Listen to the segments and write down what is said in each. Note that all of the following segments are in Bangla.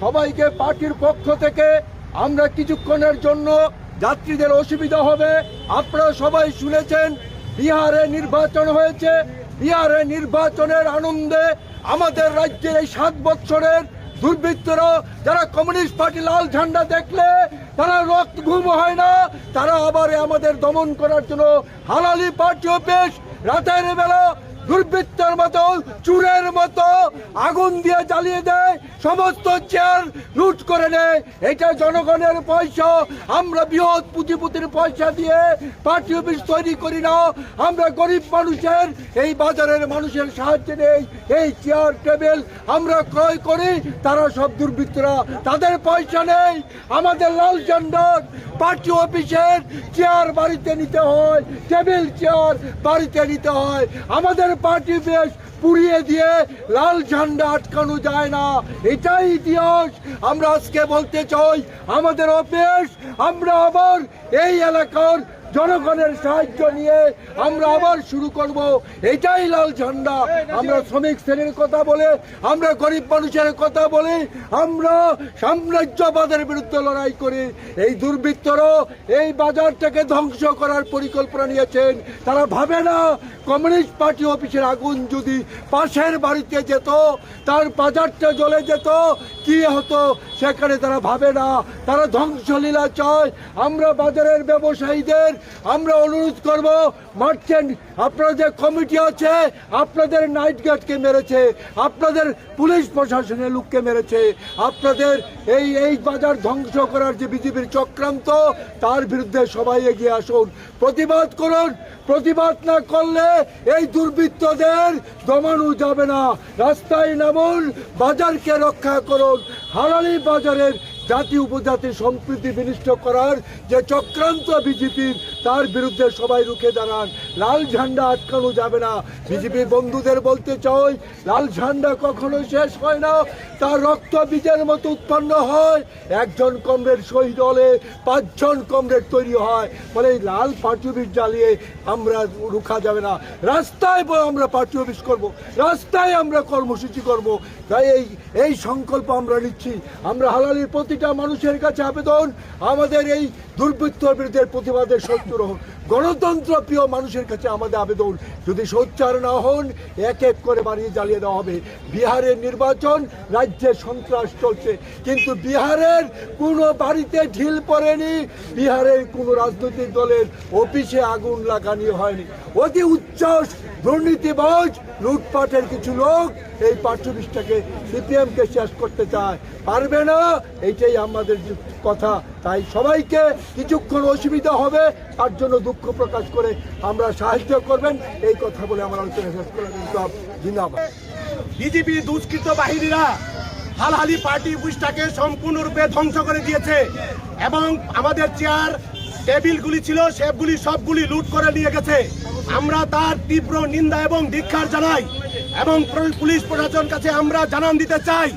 সবাইকে পার্টির পক্ষ থেকে আমরা কিছুক্ষণের জন্য যাত্রীদের অসুবিধা হবে। আপনারা সবাই শুনেছেন, বিহারে নির্বাচন হয়েছে। বিহারে নির্বাচনের আনন্দে আমাদের রাজ্যের এই সাত বছরের দুর্বৃত্তরা, যারা কমিউনিস্ট পার্টি লাল ঝান্ডা দেখলে তারা রক্ত ঘুম হয় না, তারা আবার আমাদের দমন করার জন্য হালালি পার্টিও অফিস, রাতের বেলা দুর্বৃত্তের মতো, চুরের মতো আগুন দিয়ে জ্বালিয়ে দেয়, সমস্ত চেয়ার লুট করে নেয়। এটা জনগণের পয়সা। আমরা বৃহৎ পুঁজিপুতির পয়সা দিয়ে পার্টি অফিস তৈরি করি না। আমরা গরিব মানুষের, এই বাজারের মানুষের সাহায্যে নেই। এই চেয়ার, টেবিল আমরা ক্রয় করি, তারা সব দুর্বৃত্তরা। তাদের পয়সা নেই। আমাদের লাল ঝান্ডার পার্টি অফিসের চেয়ার বাড়িতে নিতে হয়। টেবিল, চেয়ার বাড়িতে নিতে হয়। আমাদের পার্টি বেশ পুড়িয়ে দিয়ে লাল ঝান্ডা আটকানো যায় না। এটাই ইতিহাস। আমরা আজকে বলতে চাই, আমাদের অফিস, আমরা আবার এই এলাকার জনগণের সাহায্য নিয়ে আমরা আবার শুরু করব। এটাই লাল ঝান্ডা। আমরা শ্রমিক শ্রেণির কথা বলে, আমরা গরিব মানুষের কথা বলি, আমরা সাম্রাজ্যবাদের বিরুদ্ধে লড়াই করি। এই দুর্বৃত্তরা এই বাজারটাকে ধ্বংস করার পরিকল্পনা নিয়েছেন। তারা ভাবে না কমিউনিস্ট পার্টি অফিসের আগুন যদি পাশের বাড়িতে যেত, তার বাজারটা জ্বলে যেত, কি হতো সেখানে তারা ভাবে না। তারা ধ্বংসলীলা চায়। আমরা বাজারের ব্যবসায়ীদের আমরা অনুরোধ করব মার্চেন্ট আপনার যে কমিটি আছে, আপনাদের নাইট গার্ডকে মেরেছে, আপনাদের পুলিশ প্রশাসনের লোককে মেরেছে, আপনাদের এই এই বাজার ধ্বংস করার যে বিজেপির চক্রান্ত, তার বিরুদ্ধে সবাই এগিয়ে আসুন। প্রতিবাদ করুন, প্রতিবাদ না করলে এই দুর্বৃত্তদের দমানো যাবে না। রাস্তায় নামুন বাজারকে রক্ষা করুন। হারালি বাজারের জাতি উপজাতি সম্প্রীতি বিনিষ্ট করার যে চক্রান্ত বিজেপির তার বিরুদ্ধে সবাই রুখে দাঁড়ান। লাল ঝান্ডা আটকানো যাবে না। বিজেপির বন্ধুদের বলতে চাই, লাল ঝান্ডা কখনো শেষ হয় না। তার রক্ত বীজের মতো উৎপন্ন হয়। একজন কমরেড শহীদ হলে পাঁচজন কমরেড তৈরি হয়। এই লাল পার্টি অফিস জ্বালিয়ে আমরা রুখা যাবে না। রাস্তায় আমরা পার্টি অফিস করব। রাস্তায় আমরা কর্মসূচি করব। তাই এই এই সংকল্প আমরা নিচ্ছি। আমরা হালালির প্রতিটা মানুষের কাছে আবেদন। আমাদের এই দুর্বৃত্তর বিরুদ্ধে প্রতিবাদের শত্রু হন গণতন্ত্র প্রিয় মানুষের কাছে আমাদের আবেদন। যদি সোচ্চার না হন, এক এক করে বাড়িয়ে জ্বালিয়ে দেওয়া হবে। বিহারের নির্বাচন, রাজ্যে সন্ত্রাস চলছে। কিন্তু বিহারের কোনো বাড়িতে ঢিল পড়েনি। বিহারের কোনো রাজনৈতিক দলের অফিসে আগুন লাগানি হয়নি। অতি উচ্ছ্বাস দুর্নীতিবাজ লুটপাটের কিছু লোক এই পাঠ্যবিষটাকে সিপিএমকে শেষ করতে চায়। পারবে না? এইটাই আমাদের কথা। তাই সবাইকে কিছুক্ষণ অসুবিধা হবে, তার জন্য দুঃখ প্রকাশ করে আমরা সাহায্য করবেন। এই কথা বলে আমার আলোচনা শেষ করে জিন্দাবাদ বিজেপি দুষ্কৃত বাহিনীরা হালহালি পার্টি অফিসটাকে সম্পূর্ণরূপে ধ্বংস করে দিয়েছে এবং আমাদের চেয়ার, টেবিলগুলি ছিল, সেগুলি সবগুলি লুট করে নিয়ে গেছে। আমরা তার তীব্র নিন্দা এবং ধিক্ষার জানাই। এবং পুলিশ- প্রশাসন কাছে আমরা জানান দিতে চাই,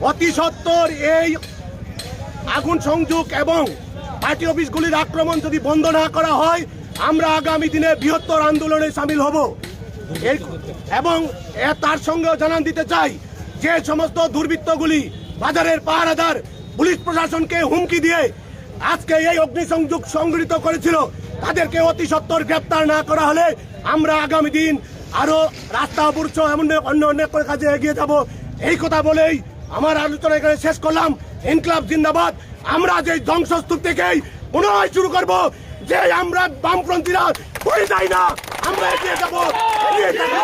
অতি সত্বর এই আগুন সংযোগ এবং পার্টি অফিসগুলির আক্রমণ যদি বন্ধ না করা হয়, আমরা আগামী দিনে বৃহত্তর আন্দোলনে সামিল হব। এবং তার সঙ্গেও জানান দিতে চাই যে সমস্ত দুর্বৃত্তগুলি বাজারের পাহারাদার পুলিশ প্রশাসনকে হুমকি দিয়ে আজকে এই অগ্নিসংযোগ সংগঠিত করেছিল, তাদেরকে অতি সত্বর গ্রেপ্তার না করা হলে আমরা আগামী দিন আরও রাস্তা অবরুদ্ধ এমন অন্য অনেক কাজে এগিয়ে যাব। এই কথা বলেই আমার আলোচনা এখানে শেষ করলাম। ইনকলাব জিন্দাবাদ। আমরা যে ধ্বংসস্তূপ থেকেই পুনরায় শুরু করব, যে আমরা বামপন্থীরা পড়ে যাই না, আমরা এগিয়ে যাব এগিয়ে যাব।